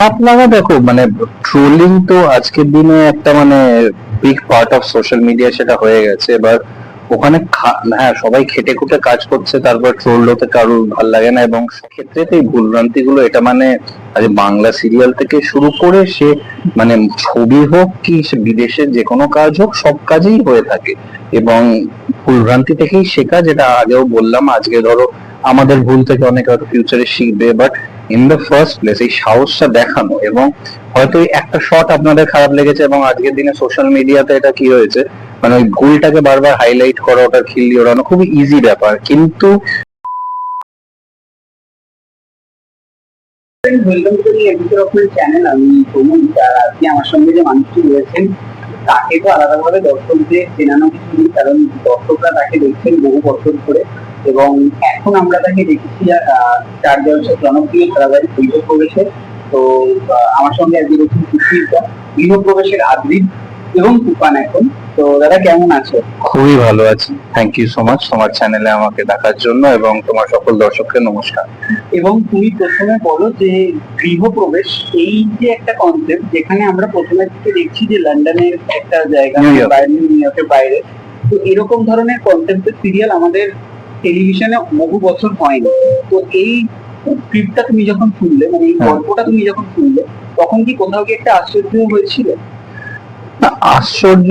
লাগা দেখো মানে ট্রোলিং তো আজকের দিনে একটা মানে big part of social media সেটা হয়ে গেছে। এবার ওখানে হ্যাঁ সবাই খেটে খুটে কাজ করছে, তারপর ট্রোল হতে কারোর ভালো লাগে না এবং সেক্ষেত্রে তো এই ভুলভ্রান্তি গুলো এটা মানে আজ বাংলা সিরিয়াল থেকে শুরু করে সে মানে ছবি হোক কি, সে বিদেশের যে কোনো কাজ হোক, সব কাজেই হয়ে থাকে। এবং ভুলভ্রান্তি থেকেই শেখা, যেটা আগেও বললাম, আজকে ধরো আমাদের ভুল থেকে অনেক হয়তো ফিউচারে শিখবে but in the first place এই সাহসটা দেখানো এবং হয়তো একটা শট আপনাদের খারাপ লেগেছে এবং আজকের দিনে সোশ্যাল মিডিয়াতে এটা কি হয়েছে? মানে ওই ভুলটাকে বারবার হাইলাইট করা, ওটা খিল্লি ওড়ানো খুবই ইজি ব্যাপার। কিন্তু চ্যানেল আমি প্রমোদ আমার সঙ্গে যে মানুষটি রয়েছেন তাকে তো আলাদাভাবে দর্শকদের চেনানো কিছু নেই, কারণ দর্শকরা তাকে দেখছেন বহু বছর ধরে। এবং এখন আমরা তাকে দেখেছি চার জলসের জনপ্রিয় ধারাবাহিক গৃহ প্রবেশে তো আমার সঙ্গে আজকে রয়েছেন সুশীলদা গৃহ প্রবেশের আদ্রিক এবং তুফান এখন। তো দাদা কেমন আছো? খুবই ভালো আছি। থ্যাংক ইউ সো মাচ তোমার চ্যানেলে আমাকে দেখার জন্য এবং তোমার সকল দর্শককে নমস্কার। এবং তুমি প্রথমে বলো যে গৃহপ্রবেশ এই যে একটা কনসেপ্ট যেখানে আমরা প্রথমে থেকে দেখছি যে লন্ডনের একটা জায়গা বাইরে নিউ ইয়র্কের বাইরে তো এরকম ধরনের কনসেপ্টের সিরিয়াল আমাদের টেলিভিশনে বহু বছর হয়নি। তো এই স্ক্রিপ্টটা তুমি যখন শুনলে মানে এই হ্যাঁ। গল্পটা তুমি যখন শুনলে তখন কি কোথাও কি একটা আশ্চর্য হয়েছিল? না, আশ্চর্য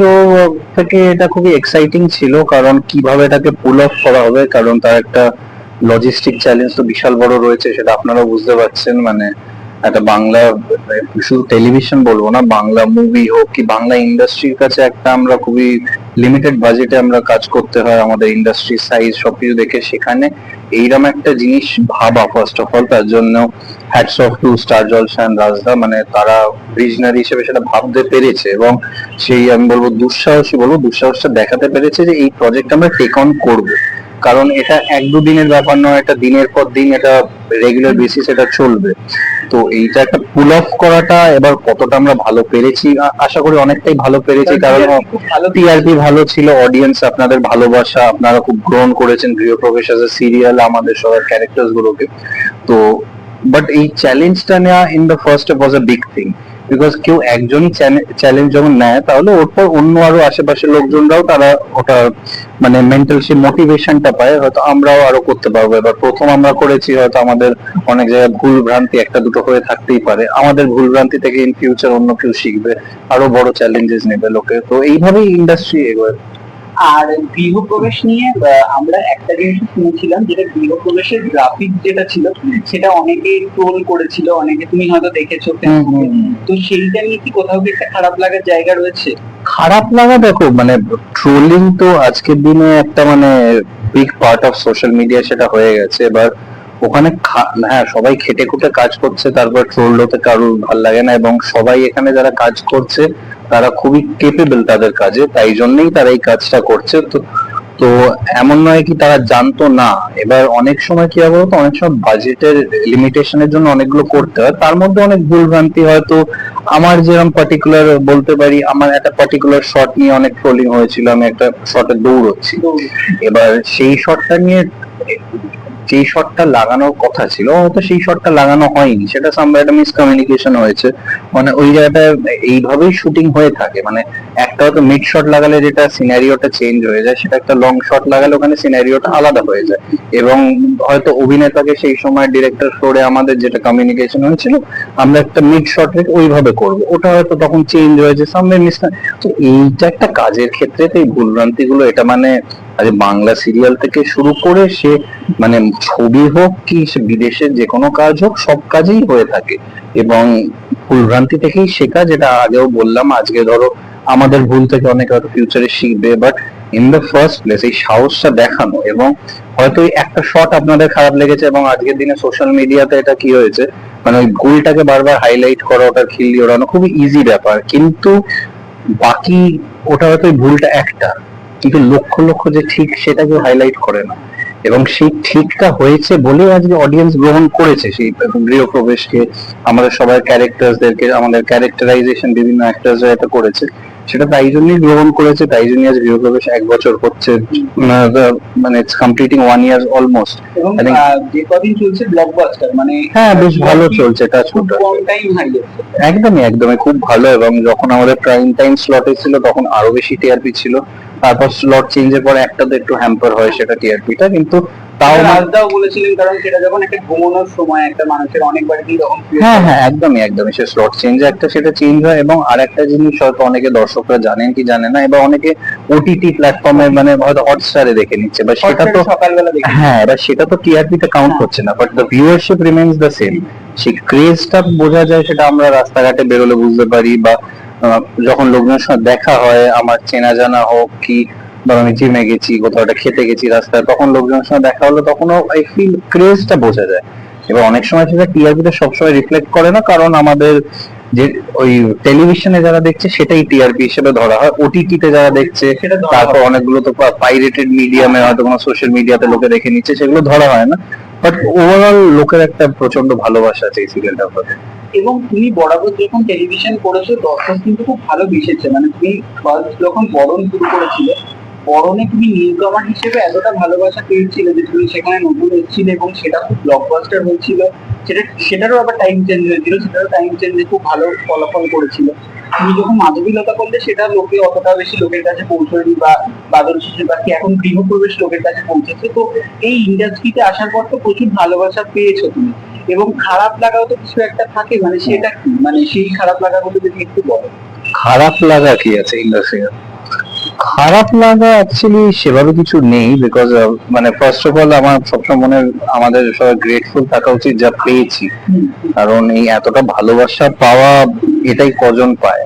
থেকে এটা খুবই এক্সাইটিং ছিল কারণ কীভাবে এটাকে পুল অফ করা হবে কারণ তার একটা লজিস্টিক চ্যালেঞ্জ তো বিশাল বড় রয়েছে সেটা আপনারা বুঝতে পারছেন। মানে একটা বাংলা শুধু টেলিভিশন বলব না বাংলা মুভি হোক কি বাংলা ইন্ডাস্ট্রির কাছে একটা আমরা খুবই লিমিটেড বাজেটে আমরা কাজ করতে হয় আমাদের ইন্ডাস্ট্রি সাইজ সবকিছু দেখে সেখানে। এইরকম একটা জিনিস ভাবা ফার্স্ট অফ অল তার জন্য hats off to Star Jalsha Rajda মানে তারা ভিজনারি হিসেবে সেটা ভাবতে পেরেছে এবং সেই আমি বলব দুঃসাহসী, বলব দুঃসাহসটা দেখাতে পেরেছে যে এই প্রজেক্ট আমরা টেক অন করব। কারণ এটা এক দুদিনের ব্যাপার নয় এটা দিনের পর দিন এটা রেগুলার বেসিস এটা চলবে। তো এইটা একটা পুল অফ করাটা এবার কতটা আমরা ভালো পেরেছি আশা করি অনেকটাই ভালো পেরেছি কারণ টিআরপি ভালো ছিল অডিয়েন্স আপনাদের ভালোবাসা আপনারা খুব গ্রহণ করেছেন গৃহপ্রবেশ এ সিরিয়াল আমাদের সবার ক্যারেক্টার্স গুলোকে। তো বাট এই চ্যালেঞ্জটা নেওয়া in the first was a big thing because কেউ একজনই চ্যালেঞ্জ যখন নেয়, তাহলে ওর পর অন্য আরও আশেপাশের লোকজনরাও তারা ওটা মানে মেন্টাল সে মোটিভেশনটা পায়। হয়তো আমরাও আরও করতে পারব। এবার প্রথম আমরা করেছি, হয়তো আমাদের অনেক জায়গায় ভুল ভ্রান্তি একটা দুটো হয়ে থাকতেই পারে। আমাদের ভুল ভ্রান্তি থেকে ইন ফিউচার অন্য কেউ শিখবে, আরও বড় চ্যালেঞ্জেস নেবে লোকে। তো এইভাবেই ইন্ডাস্ট্রি এগোয়। আর গৃহপ্রবেশ নিয়ে আমরা একটা জিনিস শুনেছিলাম যেটা গৃহপ্রবেশের গ্রাফিক যেটা ছিল সেটা অনেকে ট্রোল করেছিল অনেকে তুমি হয়তো দেখেছ তো সেইটা নিয়ে কি কোথাও কি একটা খারাপ লাগার জায়গা রয়েছে? খারাপ লাগা দেখো মানে ট্রোলিং তো আজকের দিনে একটা মানে big part of social media সেটা হয়ে গেছে। এবার ওখানে হ্যাঁ সবাই খেটে খুটে কাজ করছে তারপর ট্রোল হতে কারোর ভালো লাগে না এবং সবাই এখানে যারা কাজ করছে তারা খুবই কেপেবল তাদের কাজে তাই জন্যই তারা এই কাজটা করছে। তো তো এমন নয় কি তারা জানতো না। এবার অনেক সময় কি হবে বলতো? অনেক সময় বাজেটের লিমিটেশনের জন্য অনেকগুলো করতে হয়। তার মধ্যে অনেক ভুল ভ্রান্তি হয়তো। আমার যেরকম পার্টিকুলার বলতে পারি আমার একটা পার্টিকুলার শট নিয়ে অনেক ট্রোলিং হয়েছিল আমি একটা শটে দৌড়চ্ছি। এবার সেই শটটা নিয়ে যেই শটটা লাগানোর কথা ছিল হয়তো সেই শটটা লাগানো হয়নি। সেটা সামনে একটা মিসকমিউনিকেশন হয়েছে। মানে ওই জায়গাটা এইভাবেই শুটিং হয়ে থাকে। মানে একটা হয়তো মিড শট লাগালে যেটা সিনারিওটা চেঞ্জ হয়ে যায়, সেটা একটা লং শট লাগালে ওখানে সিনারিওটা আলাদা হয়ে যায়। এবং হয়তো অভিনেতাকে সেই সময় ডিরেক্টর ফ্লোরে আমাদের যেটা কমিউনিকেশন হয়েছিল, আমরা একটা মিড শট ওইভাবে করব। ওটা হয়তো তখন চেঞ্জ হয়েছে সামনে মিস তো এইটা একটা কাজের ক্ষেত্রে তো এই ভুলভ্রান্তি গুলো এটা মানে আজ বাংলা সিরিয়াল থেকে শুরু করে সে মানে ছবি হোক কি বিদেশের যে কোনো কাজ হোক, সব কাজেই হয়ে থাকে। এবং ভুলভ্রান্তি থেকেই শেখা, যেটা আগেও বললাম, আজকে ধরো আমাদের ভুল থেকে অনেক হয়তো ফিউচারে শিখবে but in the first place এই সাহসটা দেখানো এবং হয়তো একটা শট আপনাদের খারাপ লেগেছে এবং আজকের দিনে সোশ্যাল মিডিয়াতে এটা কি হয়েছে? মানে ওই ভুলটাকে বারবার হাইলাইট করা ওটার খিল্লি ওড়ানো খুবই ইজি ব্যাপার। কিন্তু বাকি ওটা হয়তো ভুলটা একটা, কিন্তু লক্ষ লক্ষ যে ঠিক সেটাকে হাইলাইট করে না। এবং সেই ঠিকটা হয়েছে বলে আজকে অডিয়েন্স গ্রহণ করেছে সেই গৃহপ্রবেশকে আমাদের সবার ক্যারেক্টারদেরকে আমাদের ক্যারেক্টারাইজেশন বিভিন্ন অ্যাক্টার্সরা এটা করেছে। সেটা তাই জন্যই গ্রহণ করেছে তাই জন্যই আজ গৃহপ্রবেশ এক বছর হচ্ছে মানে it's completing one year almost এবং যে কদিন চলছে ব্লকবাস্টার মানে হ্যাঁ বেশ ভালো চলছে টাইম হারিয়েছে একদমই একদমই খুব ভালো এবং যখন আমাদের প্রাইম টাইম স্লটে ছিল তখন আরও বেশি টিআরপি ছিল। তারপর স্লট চেঞ্জের পরে একটা তো একটু হ্যাম্পার হয় সেটা টিআরপিটা কিন্তু তাও না- রাজদাও বলেছিলেন কারণ সেটা যখন একটা ঘুমানোর সময় একটা মানুষের অনেক বাড়িতেই তখন হ্যাঁ হ্যাঁ একদমই একদমই। সে স্লট চেঞ্জ একটা সেটা চেঞ্জ হয় এবং আর একটা জিনিস হয়তো অনেকে দর্শকরা জানেন কি জানে না এবার অনেকে ওটিটি প্ল্যাটফর্মে মানে হয়তো হটস্টারে দেখে নিচ্ছে বা সেটা তো সকালবেলা হ্যাঁ এবার সেটা তো টিআরপি তে কাউন্ট। হচ্ছে না but the viewership remains the same সেই ক্রেজটা বোঝা যায় সেটা আমরা রাস্তাঘাটে বেরোলে বুঝতে পারি বা যখন লোকজনের সঙ্গে দেখা হয় আমার চেনা জানা হোক কি বা আমি জিমে গেছি কোথাও একটা খেতে গেছি রাস্তায় তখন লোকজনের সঙ্গে দেখা হলো তখনও আই ফিল ক্রেজটা বোঝা যায়। এবার অনেক সময় সেটা টিআরপি তে সবসময় রিফ্লেক্ট করে না কারণ আমাদের যে ওই টেলিভিশনে যারা দেখছে সেটাই টিআরপি হিসেবে ধরা হয়। ওটিটি তে যারা দেখছে ধরা তারপর অনেকগুলো তো পাইরেটেড মিডিয়ামে হয়তো কোনো সোশ্যাল মিডিয়াতে লোকে দেখে নিচ্ছে সেগুলো ধরা হয় না। বাট ওভারঅল লোকের একটা প্রচণ্ড ভালোবাসা আছে এই সিরিয়ালটার প্রতি। এবং তুমি বরাবর যখন টেলিভিশন করেছ দর্শক কিন্তু খুব ভালো মিশেছে মানে তুমি যখন বরণ শুরু করেছিলে, বরণে তুমি নিউকামার হিসেবে এতটা ভালোবাসা পেয়েছিলে যে তুমি সেখানে নতুন এসেছিলে এবং সেটা খুব ব্লকবাস্টার হয়েছিল। সেটা, সেটারও আবার টাইম চেঞ্জ হয়েছিল, সেটারও টাইম চেঞ্জে খুব ভালো ফলাফল করেছিল। তুমি যখন মাধবীলতা করলে, সেটা লোকে অতটা বেশি লোকের কাছে পৌঁছয়নি বা বাদল শিশু পাখি এখন গৃহপ্রবেশ লোকের কাছে পৌঁছেছে। তো এই ইন্ডাস্ট্রিতে আসার পর তো প্রচুর ভালোবাসা পেয়েছ তুমি। এবং খারাপ লাগাও তো কিছু একটা থাকে মানে সেটা কি? মানে সেই খারাপ লাগাগুলো যদি একটু বলো। খারাপ লাগা কি আছে ইন্ডাস্ট্রি খারাপ লাগা অ্যাকচুয়ালি সেভাবে কিছু নেই বিকজ মানে ফার্স্ট অফ অল আমার সবসময় মনে আমাদের সবাই গ্রেটফুল থাকা উচিত যা পেয়েছি। কারণ এই এতটা ভালোবাসা পাওয়া এটাই কজন পায়?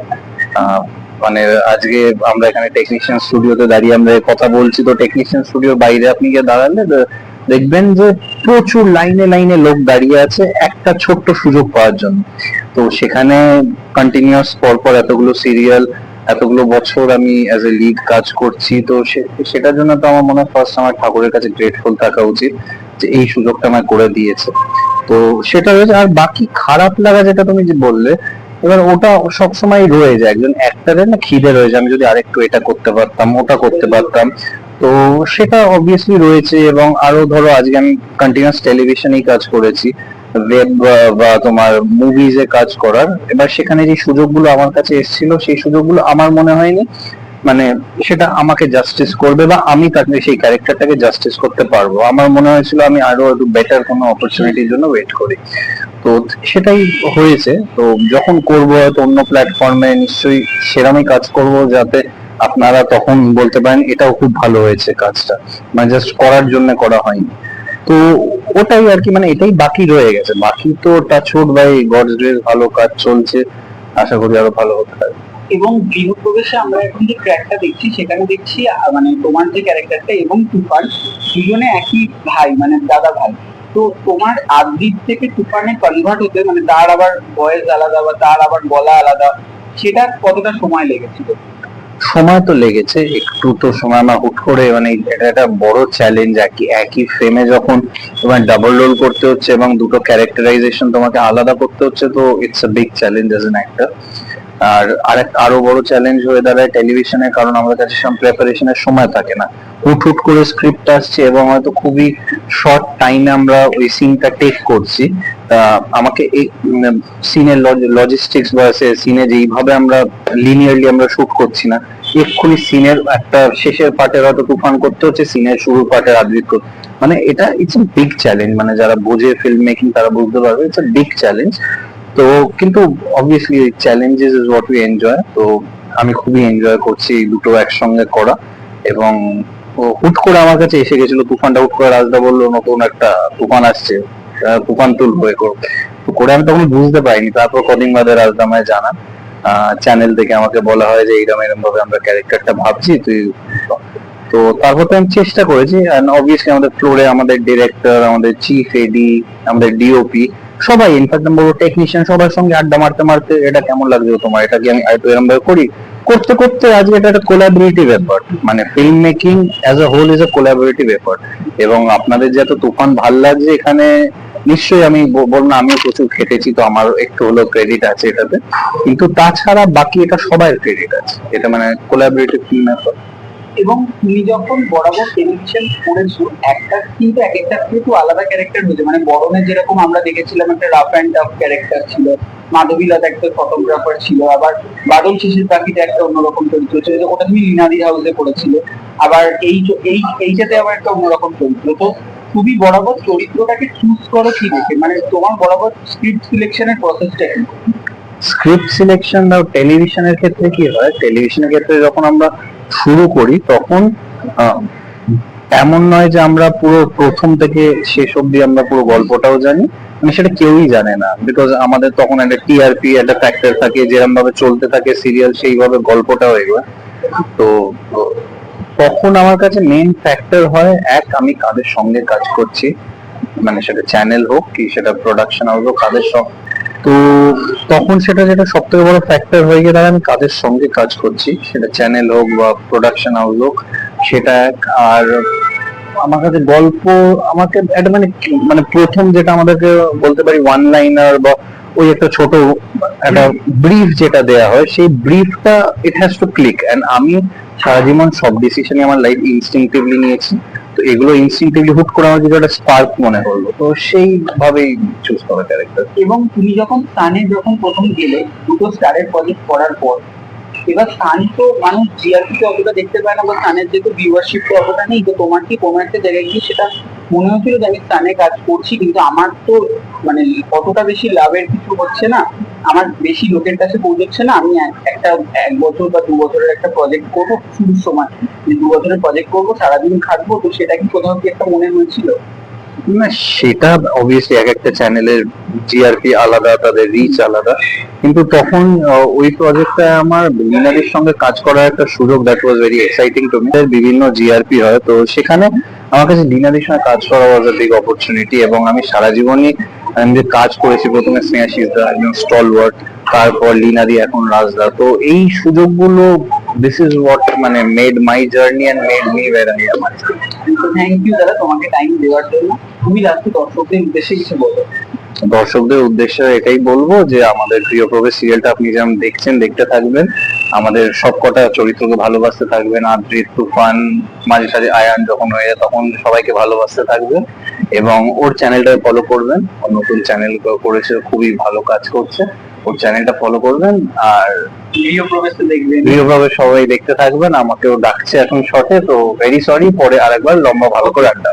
আহ, মানে আজকে আমরা এখানে টেকনিশিয়ান স্টুডিওতে দাঁড়িয়ে আমরা কথা বলছি তো টেকনিশিয়ান স্টুডিওর বাইরে আপনি গিয়ে দাঁড়ালে দেখবেন যে প্রচুর লাইনে লাইনে লোক দাঁড়িয়ে আছে একটা ছোট্ট সুযোগ পাওয়ার জন্য। তো সেখানে কন্টিনিউয়াস পরপর এতগুলো সিরিয়াল এতগুলো বছর আমি অ্যাজ এ লিড কাজ করছি। তো সেটার জন্য তো আমার মনে হয় ফার্স্ট আমার ঠাকুরের কাছে গ্রেটফুল থাকা উচিত যে এই সুযোগটা আমায় করে দিয়েছে। তো সেটা হয়েছে আর বাকি খারাপ লাগা যেটা তুমি যে বললে, এবার ওটা সবসময় রয়ে যায়। একজন অ্যাক্টারের না খিদে রয়ে যায়। আমি যদি আরেকটু এটা করতে পারতাম, ওটা করতে পারতাম। তো সেটা অবভিয়াসলি রয়েছে এবং আরও ধরো আজকে আমি কন্টিনিউয়াস টেলিভিশনেই কাজ করেছি ওয়েব বা তোমার মুভিজে কাজ করার। এবার সেখানে যে সুযোগগুলো আমার কাছে এসেছিল, সেই সুযোগগুলো আমার মনে হয়নি। মানে সেটা আমাকে জাস্টিস করবে বা আমি তাকে, সেই ক্যারেক্টারটাকে জাস্টিস করতে পারব। আমার মনে হয়েছিল আমি আরও একটু বেটার কোনো অপরচুনিটির জন্য ওয়েট করি। তো সেটাই হয়েছে। তো যখন করব হয়তো অন্য প্ল্যাটফর্মে নিশ্চয়ই সেরামই কাজ করব যাতে আপনারা তখন বলতে পারেন এটাও খুব ভালো হয়েছে কাজটা। মানে জাস্ট করার জন্য করা হয়নি। তো ওটাই আর কি মানে এটাই বাকি রয়ে গেছে। বাকি তো টাচউড বাই গডস গ্রেস ভালো কাজ চলছে। আশা করি আরও ভালো হতে পারে। এবং গৃহপ্রবেশে আমরা এখন যে ট্র্যাকটা দেখছি, সেখানে দেখছি মানে তোমার যে ক্যারেক্টারটা এবং তুফান, দুজনে একই ভাই মানে দাদা ভাই। তো তোমার আদ্রিত থেকে তুফানে কনভার্ট হতে মানে তার আবার ভয়েস আলাদা বা তার আবার গলা আলাদা, সেটা কতটা সময় লেগেছিল? সময় তো লেগেছে, একটু তো সময় না হুট করে মানে এটা একটা বড় চ্যালেঞ্জ একই একই ফ্রেমে যখন তোমার ডাবল রোল করতে হচ্ছে এবং দুটো ক্যারেক্টারাইজেশন তোমাকে আলাদা করতে হচ্ছে, তো it's a big challenge as an actor আর আরেক, আরও বড় চ্যালেঞ্জ হয়ে দাঁড়ায় টেলিভিশনে কারণ আমাদের কাছে সব প্রিপারেশনের সময় থাকে না। হুট হুট করে স্ক্রিপ্ট আসছে এবং হয়তো খুবই শর্ট টাইমে আমরা ওই সিনটা টেক করছি। আমাকে এই সিনের লজিস্টিক্স বা সিনে যেইভাবে আমরা লিনিয়ারলি আমরা শুট করছি না এক্ষুনি সিনের একটা শেষের পার্টের হয়তো তুফান করতে হচ্ছে, সিনের শুরুর পার্টের আবৃত মানে এটা ইটস এ বিগ চ্যালেঞ্জ মানে যারা বোঝে ফিল্ম মেকিং তারা বুঝতে পারবে ইটস এ বিগ চ্যালেঞ্জ তো কিন্তু obviously challenges is what we enjoy তো আমি খুবই এনজয় করছি এই দুটো একসঙ্গে করা। এবং হুট করে আমার কাছে এসে গেছিল তুফানটা, হুট করে রাজদা বলল, নতুন একটা তুফান আসছে তুফান তুল হয়ে করো। তো করে আমি তখন বুঝতে পারিনি, তারপর কদিন বাদে রাজদা আমায় জানান। চ্যানেল থেকে আমাকে বলা হয় যে এইরকম এরকম ভাবে আমরা ক্যারেক্টারটা ভাবছি, তুই তো তারপর তো আমি চেষ্টা করেছি অবভিয়াসলি আমাদের ফ্লোরে আমাদের ডিরেক্টর আমাদের চিফ এডি আমাদের ডিওপি সবাই ইনফ্যাক্ট আমি বলব টেকনিশিয়ান সবার সঙ্গে আড্ডা মারতে মারতে এটা কেমন লাগছে তোমার? এটা কি আমি হয়তো এরকম ভাবে করি? করতে করতে আজকে এটা একটা কোলাবোরেটিভ ব্যাপার মানে film making as a whole is a collaborative ব্যাপার এবং আপনাদের যে এত তুফান ভালো লাগছে এখানে নিশ্চয়ই আমি বলব না, আমিও প্রচুর খেটেছি, তো আমার একটু হলেও ক্রেডিট আছে এটাতে। কিন্তু তাছাড়া বাকি এটা সবার ক্রেডিট আছে, এটা মানে কোলাবোরেটিভ ফিল্ম এফর্ট এবং তুমি যখন বরাবর টেলিভিশন করেছ, একটা কিন্তু এক একটা কিন্তু আলাদা ক্যারেক্টার হয়েছে। মানে বরণে যেরকম আমরা দেখেছিলাম একটা রাফ অ্যান্ড টাফ ক্যারেক্টার ছিল মাধবীলতা একটা ফটোগ্রাফার ছিল, আবার বাদল শিশির পাখিতে একটা অন্যরকম চরিত্র ছিল, ওটা তুমি লিনাদি হাউসে করেছিল। আবার এই এই এইটাতে আবার একটা অন্যরকম চরিত্র। তো তুমি বরাবর চরিত্রটাকে চুজ করো কি দেখে? মানে তোমার বরাবর স্ক্রিপ্ট সিলেকশনের প্রসেসটা কি? স্ক্রিপ্ট সিলেকশন আর টেলিভিশনের ক্ষেত্রে কি হয়? টেলিভিশনের ক্ষেত্রে যখন আমরা শুরু করি, তখন এমন নয় যে আমরা পুরো প্রথম থেকে শেষ অব্দি আমরা পুরো গল্পটাও জানি। মানে সেটা কেউই জানে না। বিকজ আমাদের তখন একটা টিআরপি একটা ফ্যাক্টর থাকে যেরকম ভাবে চলতে থাকে সিরিয়াল সেইভাবে গল্পটাও এগোয়। তো তখন আমার কাছে মেইন ফ্যাক্টর হয়, এক, আমি কাদের সঙ্গে কাজ করছি মানে সেটা চ্যানেল হোক কি সেটা প্রোডাকশন হাউস হোক, কাদের সঙ্গে, তো তখন সেটা যেটা সব থেকে বড় ফ্যাক্টর হয়ে দাঁড়ায়, আমি কাদের সঙ্গে কাজ করছি, সেটা চ্যানেল হোক বা প্রোডাকশন হাউস হোক, সেটা এক, আর আমার কাছে গল্প, আমাকে একটা মানে মানে প্রথম যেটা আমাদেরকে বলতে পারি ওয়ান লাইনার বা ওই একটা ছোট একটা ব্রিফ যেটা দেয়া হয়, সেই ব্রিফটা it has to click and আমি সারা জীবন সব ডিসিশনই আমার লাইফ ইনস্টিংটিভলি নিয়েছি। তো এগুলো ইনস্টিংটিভলি হুট করে আমার একটা স্পার্ক মনে হলো তো সেইভাবেই চুজ করা ক্যারেক্টার এবং তুমি যখন স্থানে যখন প্রথম গেলে, দুটো স্টারের প্রজেক্ট করার পর, এবার স্থান তো মানুষ জিআরপি তে অতটা দেখতে পায় না, বা যেহেতু ভিউয়ারশিপ তো অতটা নেই, তো তোমার কি কোনো একটা জায়গায় গিয়ে সেটা মনে হচ্ছিল যে আমি কাজ করছি, কিন্তু আমার তো মানে অতটা বেশি লাভের কিছু হচ্ছে না। আমার বেশি লোকের কাছে পৌঁছচ্ছে না, আমি একটা, এক বছর বা দু বছরের একটা প্রজেক্ট করব শুরুর সময় দু বছরের প্রজেক্ট করব, সারাদিন খাটবো, তো সেটা কি কোথাও কি একটা মনে হয়েছিল না, সেটা অবভিয়াসলি এক একটা চ্যানেলের জিআরপি আলাদা, তাদের রিচ আলাদা, কিন্তু তখন ওই প্রজেক্টটা আমার সঙ্গে কাজ করার একটা সুযোগ that was very exciting to me বিভিন্ন জিআরপি হয়, তো সেখানে আমার কাছে লিনারির সঙ্গে কাজ করা ওয়াজ বিগ অপরচুনিটি এবং আমি সারা জীবনই আমি যে কাজ করেছি প্রথমে স্নেহাশিসদা একজন স্টল ওয়ার্ড তারপর লিনারি এখন রাজদা তো এই সুযোগগুলো দিস ইজ হোয়াট মানে made my journey and made me where I am thank you দাদা তোমাকে টাইম দেওয়ার জন্য। তুমি লাস্টে দর্শকদের উদ্দেশ্যে কিছু বলো। দর্শকদের উদ্দেশ্যে এটাই বলব যে আমাদের প্রিয় প্রবেশ সিরিয়ালটা আপনি যেমন দেখছেন দেখতে থাকবেন। আমাদের সবকটা চরিত্রকে ভালোবাসতে থাকবেন। আদ্রিত তুফান মাঝে সাঝে আয়ান যখন হয়ে যায় তখন সবাইকে ভালোবাসতে থাকবেন। এবং ওর চ্যানেলটা ফলো করবেন। ওর নতুন চ্যানেল করেছে খুবই ভালো কাজ করছে। ওর চ্যানেলটা ফলো করবেন আর ভিডিও প্রবেশ দেখবেন সবাই দেখতে থাকবেন। আমাকেও ডাকছে এখন শর্টে তো ভেরি সরি পরে আরেকবার লম্বা ভালো করে আড্ডা।